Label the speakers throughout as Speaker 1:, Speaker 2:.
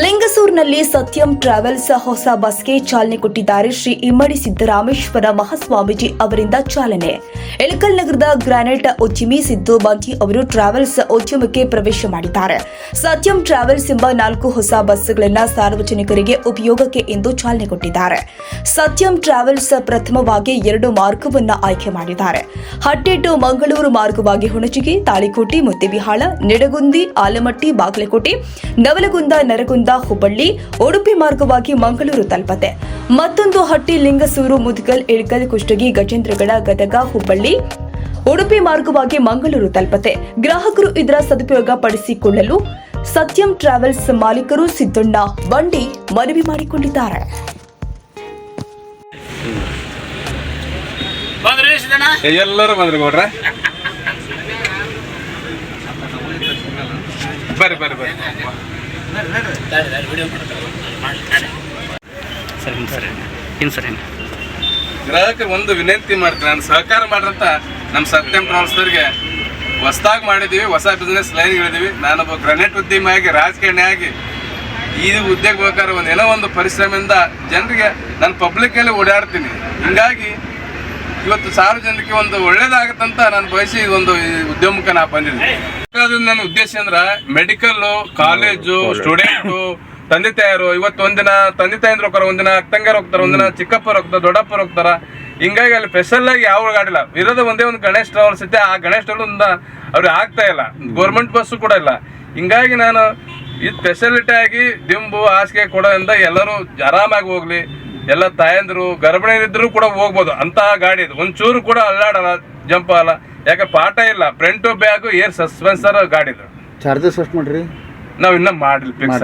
Speaker 1: ಲಿಂಗಸೂರಿನಲ್ಲಿ ಸತ್ಯಂ ಟ್ರಾವೆಲ್ಸ್ ಹೊಸ ಬಸ್ಗೆ ಚಾಲನೆ ಕೊಟ್ಟಿದ್ದಾರೆ ಶ್ರೀ ಇಮ್ಮಡಿ ಸಿದ್ದರಾಮೇಶ್ವರ ಮಹಾಸ್ವಾಮೀಜಿ ಅವರಿಂದ ಚಾಲನೆ. ಎಳಕಲ್ ನಗರದ ಗ್ರಾನೈಟ್ ಉದ್ಯಮಿ ಸಿದ್ದು ಬಂತಿ ಅವರು ಟ್ರಾವೆಲ್ಸ್ ಉದ್ಯಮಕ್ಕೆ ಪ್ರವೇಶ ಮಾಡಿದ್ದಾರೆ. ಸತ್ಯಂ ಟ್ರಾವೆಲ್ಸ್ ಎಂಬ ನಾಲ್ಕು ಹೊಸ ಬಸ್ಗಳನ್ನು ಸಾರ್ವಜನಿಕರಿಗೆ ಉಪಯೋಗಕ್ಕೆ ಎಂದು ಚಾಲನೆ ಕೊಟ್ಟಿದ್ದಾರೆ. ಸತ್ಯಂ ಟ್ರಾವೆಲ್ಸ್ ಪ್ರಥಮವಾಗಿ ಎರಡು ಮಾರ್ಗವನ್ನು ಆಯ್ಕೆ ಮಾಡಿದ್ದಾರೆ. ಹಟ್ಟೆ ಟು ಮಂಗಳೂರು ಮಾರ್ಗವಾಗಿ ಹುಣಚಿಗೆ, ತಾಳಿಕೋಟೆ ಮುದ್ದೆಬಿಹಾಳ ನಿಡಗುಂದಿ, ಆಲಮಟ್ಟಿ, ಬಾಗಲಕೋಟೆ, ನವಲಗುಂದ, ನರಗುಂದ ಹುಬ್ಬಳ್ಳಿ ಉಡುಪಿ ಮಾರ್ಗವಾಗಿ ಮಂಗಳೂರು ತಲುಪತೆ ಮತ್ತೊಂದು ಹಟ್ಟಿ ಲಿಂಗಸೂರು ಮುದ್ಗಲ್ ಇಳ್ಕಲ್ ಕುಷ್ಟಗಿ ಗಜೇಂದ್ರಗಡ ಗದಗ ಹುಬ್ಬಳ್ಳಿ ಉಡುಪಿ ಮಾರ್ಗವಾಗಿ ಮಂಗಳೂರು ತಲುಪತೆ ಗ್ರಾಹಕರು ಇದರ ಸದುಪಯೋಗ ಪಡಿಸಿಕೊಳ್ಳಲು ಸತ್ಯಂ ಟ್ರಾವೆಲ್ಸ್ ಮಾಲೀಕರು ಸಿದ್ದಣ್ಣ ಬಂಡಿ ಮನವಿ ಮಾಡಿಕೊಂಡಿದ್ದಾರೆ.
Speaker 2: ಎಲ್ಲರೂ ಬಂದ್ರಿ ಗೌಡ್ರ ಬರ್ರಿ ಬರ್ರಿ ಬರ್ರಿ. ಗ್ರಾಹಕರು ಒಂದು ವಿನಂತಿ ಮಾಡ್ತೀನಿ. ನಾನು ಸಹಕಾರ ಮಾಡ್ರಂತ ನಮ್ಮ ಸತ್ಯಂ ಟ್ರಾನ್ಸ್ಫರ್ಗೆ ಹೊಸದಾಗಿ ಮಾಡಿದ್ದೀವಿ ಹೊಸ ಬಿಸ್ನೆಸ್ ಲೈನ್ ಹೇಳಿದೀವಿ. ನಾನೊಬ್ಬ ಗ್ರನೇಟ್ ಉದ್ಯಮಿಯಾಗಿ ರಾಜಕಾರಣಿಯಾಗಿ ಈ ಉದ್ಯೋಗ ಬೇಕಾದ್ರೆ ಒಂದು ಏನೋ ಒಂದು ಪರಿಶ್ರಮದಿಂದ ಜನರಿಗೆ ನಾನು ಪಬ್ಲಿಕ್ಕಲ್ಲಿ ಓಡಾಡ್ತೀನಿ. ಹಿಂಗಾಗಿ ಇವತ್ತು ಸಾರ್ವಜನಿಕರಿಗೆ ಒಂದು ಒಳ್ಳೇದಾಗತ್ತಂತ ನಾನು ಬಯಸಿ ಒಂದು ಉದ್ಯಮಕ್ಕೆ ನಾ ಬಂದಿದ್ದೀನಿ. ನನ್ನ ಉದ್ದೇಶ ಅಂದ್ರ ಮೆಡಿಕಲ್ ಕಾಲೇಜು ಸ್ಟೂಡೆಂಟ್ ತಂದೆ ತಾಯಿಯರು ಇವತ್ತು ಒಂದಿನ ತಂದೆ ತಾಯಂದ್ರು ಹೋಗ್ತಾರ ಒಂದಿನ ಅಕ್ಕಂಗಾರ ಹೋಗ್ತಾರ ಒಂದಿನ ಚಿಕ್ಕಪ್ಪರು ಹೋಗ್ತಾರ ದೊಡ್ಡಪ್ಪರು ಹೋಗ್ತಾರ. ಹಿಂಗಾಗಿ ಅಲ್ಲಿ ಸ್ಪೆಷಲ್ ಆಗಿ ಯಾವ ಗಾಡಿ ಇಲ್ಲ ಇರೋದು ಒಂದೇ ಒಂದು ಗಣೇಶ್ ಟ್ರಾವೆಲ್ಸ್ ಐತೆ ಆ ಗಣೇಶ್ ಟ್ರಾವೆಲ್ಸ್ ಅವ್ರಿಗೆ ಆಗ್ತಾ ಇಲ್ಲ. ಗೌರ್ಮೆಂಟ್ ಬಸ್ಸು ಕೂಡ ಇಲ್ಲ. ಹಿಂಗಾಗಿ ನಾನು ಇದು ಸ್ಪೆಷಾಲಿಟಿ ಆಗಿ ದಿಂಬು ಹಾಸಿಗೆ ಕೊಡೋದ್ರಿಂದ ಎಲ್ಲರೂ ಆರಾಮಾಗಿ ಹೋಗ್ಲಿ. ಎಲ್ಲ ತಾಯಂದ್ರು ಗರ್ಭಿಣಿಯರಿದ್ರು ಕೂಡ ಹೋಗ್ಬೋದು. ಅಂತಹ ಗಾಡಿ ಇದು. ಒಂಚೂರು ಕೂಡ ಅಲ್ಲಾಡಲ್ಲ ಜಂಪ್ ಆಗಲ್ಲ. ಯಾಕೆ ಪಾಠ ಇಲ್ಲ ಫ್ರಂಟ್ ಬ್ಯಾಗ್ ಏರ್ ಸಸ್ಪೆನ್ಸರ್ ಗಾಡಿ
Speaker 3: ಚಾರ್ಜಸ್ ಎಷ್ಟು ಮಾಡ್ರಿ?
Speaker 2: ನಾವ್ ಇನ್ನ ಮಾಡಿಲ್ಲ ಫಿಕ್ಸ್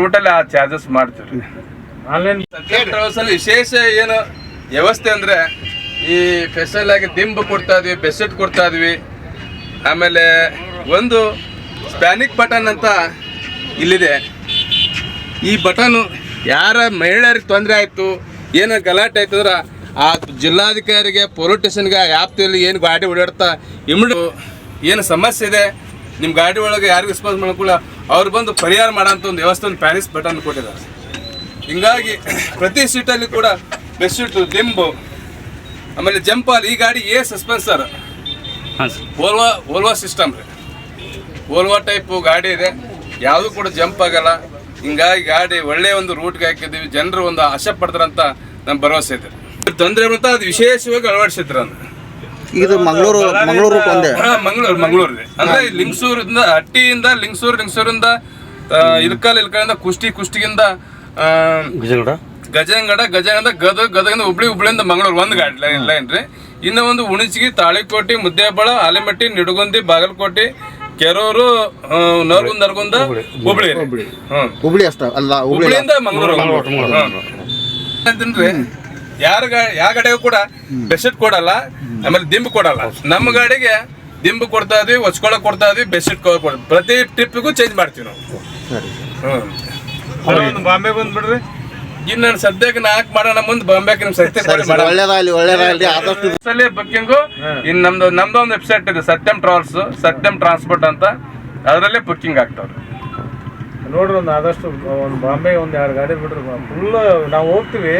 Speaker 2: ಟೋಟಲ್ ಆ ಚಾರ್ಜಸ್ ಮಾಡ್ತೀವಿ. ಆನ್ಲೈನ್ ಟ್ರಾವೆಲ್ಸ್ ಅಲ್ಲಿ ವಿಶೇಷ ಏನು ವ್ಯವಸ್ಥೆ ಅಂದ್ರೆ ಈ ಸ್ಪೆಷಲ್ ಆಗಿ ದಿಂಬು ಕೊಡ್ತಾ ಇದ್ವಿ ಬೆಡ್ಶೀಟ್ ಕೊಡ್ತಾ ಇದ್ವಿ. ಆಮೇಲೆ ಒಂದು ಸ್ಪ್ಯಾನಿಕ್ ಬಟನ್ ಅಂತ ಇಲ್ಲಿದೆ. ಈ ಬಟನು ಯಾರ ಮಹಿಳೆಯರಿಗೆ ತೊಂದರೆ ಆಯಿತು ಏನೋ ಗಲಾಟೆ ಆಯ್ತು ಅಂದ್ರೆ ಆ ಜಿಲ್ಲಾಧಿಕಾರಿಗೆ ಪೊಲೀಸ್ ಸ್ಟೇಷನ್ಗೆ ವ್ಯಾಪ್ತಿಯಲ್ಲಿ ಏನು ಗಾಡಿ ಓಡಾಡ್ತಾ ಇಮ್ಡು ಏನು ಸಮಸ್ಯೆ ಇದೆ? ನಿಮ್ಮ ಗಾಡಿ ಒಳಗೆ ಯಾರಿಗೂ ರೆಸ್ಪಾನ್ಸ್ ಮಾಡ್ಕೊಳ್ಳ ಅವ್ರು ಬಂದು ಪರಿಹಾರ ಮಾಡೋಂಥ ಒಂದು ವ್ಯವಸ್ಥೆ ಒಂದು ಪ್ಯಾರಿಸ್ ಬಟನ್ ಕೊಟ್ಟಿದ್ದಾರೆ. ಹಿಂಗಾಗಿ ಪ್ರತಿ ಸೀಟಲ್ಲಿ ಕೂಡ ಬೆಡ್ಶೀಟು ದಿಂಬು ಆಮೇಲೆ ಜಂಪಾಲ್ ಈ ಗಾಡಿ ಏ ಸಸ್ಪೆನ್ಸರ್
Speaker 4: ಸರ್.
Speaker 2: ಓಲ್ವಾ ಓಲ್ವಾ ಸಿಸ್ಟಮ್ ರೀ. ಓಲ್ವಾ ಟೈಪು ಗಾಡಿ ಇದೆ. ಯಾವುದು ಕೂಡ ಜಂಪ್ ಆಗಲ್ಲ. ಹಿಂಗಾಗಿ ಗಾಡಿ ಒಳ್ಳೆಯ ಒಂದು ರೂಟ್ಗೆ ಹಾಕಿದ್ದೀವಿ. ಜನರು ಒಂದು ಆಶೆ ಪಡ್ತಾರಂತ ನಮ್ಮ ಭರವಸೆ ಇದೆ. ತೊಂದರೆ ಬರ್ತಾ ಅದು ವಿಶೇಷವಾಗಿ ಅಳವಡಿಸಿದ್ರು ಅಂತ
Speaker 3: ಇದು ಮಂಗಳೂರು ಮಂಗಳೂರು ಒಂದೇ?
Speaker 2: ಮಂಗಳೂರು ಮಂಗಳೂರು ಅಂದ್ರೆ ಲಿಂಗಸೂರಿಂದ ಹಟ್ಟಿಯಿಂದ ಲಿಂಗಸೂರು ಲಿಂಗಸೂರಿಂದ ಇಲ್ಕಲ್ ಇಲ್ಕಲಿಂದ ಕುಷ್ಟಿ ಕುಷ್ಟಿಗಿಂದ ಆ,
Speaker 4: ಗಜಂಗಡ?
Speaker 2: ಗದ ಗದಗ ಗದಗಿಂದ ಹುಬ್ಳಿ ಹುಬ್ಳಿಯಿಂದ ಮಂಗಳೂರು ಒಂದು ಗಾಡಿ ಲೈನ್ ಲೈನ್ ರೀ. ಇನ್ನು ಒಂದು ಉಣಚಿಗಿ ತಾಳಿಕೋಟೆ ಮುದ್ದೇಬಳ ಆಲಿಮಟ್ಟಿ ನಿಡಗುಂದಿ ಬಾಗಲಕೋಟೆ ಕೆರೂರು ನರಗುಂದ ನರಗುಂದ ಹುಬ್ಳಿ.
Speaker 3: ಹುಬ್ಳಿ ಅಷ್ಟ? ಅಲ್ಲ ಹುಬ್ಳಿ
Speaker 2: ಹುಬ್ಳಿಯಿಂದ ಮಂಗಳೂರು. ಅಂತಂದ್ರೆ ಯಾರ ಗಾ- ಯಾವ ಗಾಡಿಗೂ ಕೂಡ ಬೆಡ್ಶೀಟ್ ಕೊಡಲ್ಲ ಆಮೇಲೆ ದಿಂಬು ಕೊಡಲ್ಲ. ನಮ್ಮ ಗಾಡಿಗೆ ದಿಂಬು ಕೊಡ್ತಾ ಇದೀವಿ ಹೊಚ್ಕೊಳಕ್ ಕೊಡ್ತಾ ಇದೀವಿ ಬೆಡ್ಶೀಟ್ ಕೊಡ್ತೀವಿ ಪ್ರತಿ ಟ್ರಿಪ್ಗೂ ಚೇಂಜ್ ಮಾಡ್ತೀವಿ ನಾವು.
Speaker 3: ಸರಿ.
Speaker 2: ಹ್ಮ್. ಬಾಂಬೆ ಬಂದ್ಬಿಡ್ರಿ. ಇನ್ನು ನಾನು ಸದ್ಯಕ್ಕೆ ನಾಲ್ಕು ಮಾಡೋಣ ಮುಂದೆ ಬಾಂಬೆಗೆ ನಿಮ್ ಸತ್ಯ
Speaker 3: ಒಳ್ಳೇದಾಗ್ಲಿ ಒಳ್ಳೇದಾಗ್ಲಿ ಆದಷ್ಟು
Speaker 2: ಸಲ ಬುಕ್ಕಿಂಗು ಇನ್ನು ನಮ್ದು ನಮ್ದು ಒಂದು ವೆಬ್ಸೈಟ್ ಇದೆ ಸತ್ಯಂ ಟ್ರಾವೆಲ್ಸ್ ಸತ್ಯಂ ಟ್ರಾನ್ಸ್ಪೋರ್ಟ್ ಅಂತ. ಅದರಲ್ಲೇ ಬುಕ್ಕಿಂಗ್ ಆಗ್ತಾವ್ರಿ.
Speaker 5: ನೋಡ್ರಿ ಒಂದು ಆದಷ್ಟು ಒಂದು ಬಾಂಬೆ ಒಂದು ಎರಡು ಗಾಡಿ ಬಿಡ್ರಿ ಫುಲ್ ನಾವು ಹೋಗ್ತೀವಿ.